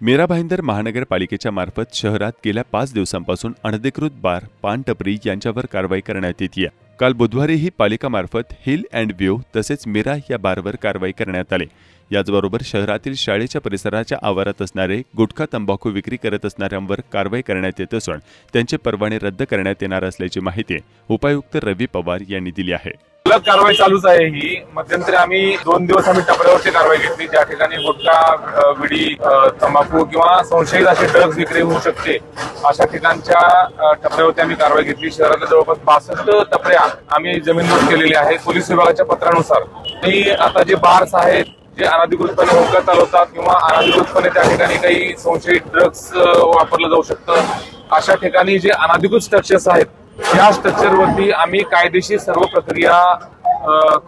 मेरा भाईंदर महानगरपालिकेच्या मार्फत शहरात गेल्या पाच दिवसांपासून अनधिकृत बार पान टपरी यांच्यावर कारवाई करण्यात येते काल बुधवारीही पालिकामार्फत हिल अँड व्ह्यू तसेच मीरा या बारवर कारवाई करण्यात आली. याचबरोबर शहरातील शाळेच्या परिसराच्या आवारात असणारे गुटखा तंबाखू विक्री करत असणाऱ्यांवर कारवाई करण्यात येत असून त्यांचे परवाने रद्द करण्यात येणार असल्याची माहिती उपायुक्त रवी पवार यांनी दिली आहे. सलग कारवाई चालूच आहे ही. मध्यंतरी आम्ही दोन दिवस आम्ही टपऱ्यावरची कारवाई घेतली. ज्या ठिकाणी गुटखा विडी तंबाखू किंवा संशयित असे ड्रग्ज विक्री होऊ शकते अशा ठिकाणच्या टपऱ्यावरती आम्ही कारवाई घेतली. शहरातल्या जवळपास बासष्ट टपऱ्या आम्ही जमीनदोस्त केलेली आहे पोलीस विभागाच्या पत्रानुसार. आणि आता जे बार्स आहेत जे अनधिकृतपणे होका चालवतात किंवा अनधिकृतपणे त्या ठिकाणी काही संशयित ड्रग्ज वापरलं जाऊ शकतं. अशा ठिकाणी जे अनधिकृत स्ट्रक्चर्स आहेत या स्ट्रक्चरवरती आम्ही कायदेशीर सर्व प्रक्रिया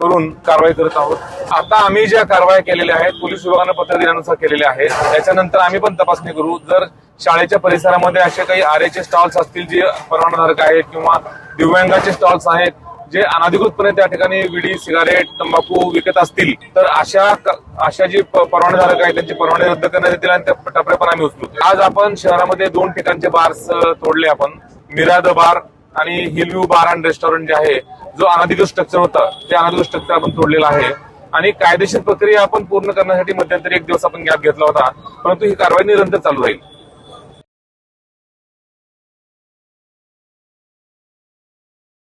करून कारवाई करत आहोत. आता आम्ही ज्या कारवाया केलेल्या आहेत पोलीस विभागानं पत्र दिल्यानुसार केलेल्या आहेत. त्याच्यानंतर आम्ही पण तपासणी करू. जर शाळेच्या परिसरामध्ये असे काही आरेचे स्टॉल्स असतील जे परवानाधारक आहेत किंवा दिव्यांगाचे स्टॉल्स आहेत जे अनधिकृतपणे त्या ठिकाणी विडी सिगारेट तंबाखू विकत असतील तर अशा अशा जी परवानाधारक परवानेधारक आहेत त्यांची परवाने रद्द करण्यात येतील आणि त्या टप्प्यापण पण आम्ही उचलू. आज आपण शहरामध्ये दोन ठिकाणचे बार्स तोडले आपण. मिराद बार आणि हिलव्यू बार अँड रेस्टॉरंट जे आहे जो अनधिकृत स्ट्रक्चर होतं ते अनधिकृत स्ट्रक्चर आपण तोडलेलं आहे. आणि कायदेशीर प्रक्रिया आपण पूर्ण करण्यासाठी मध्यंतरी एक दिवस आपण गॅप घेतला होता परंतु ही कारवाई निरंतर चालू राहील.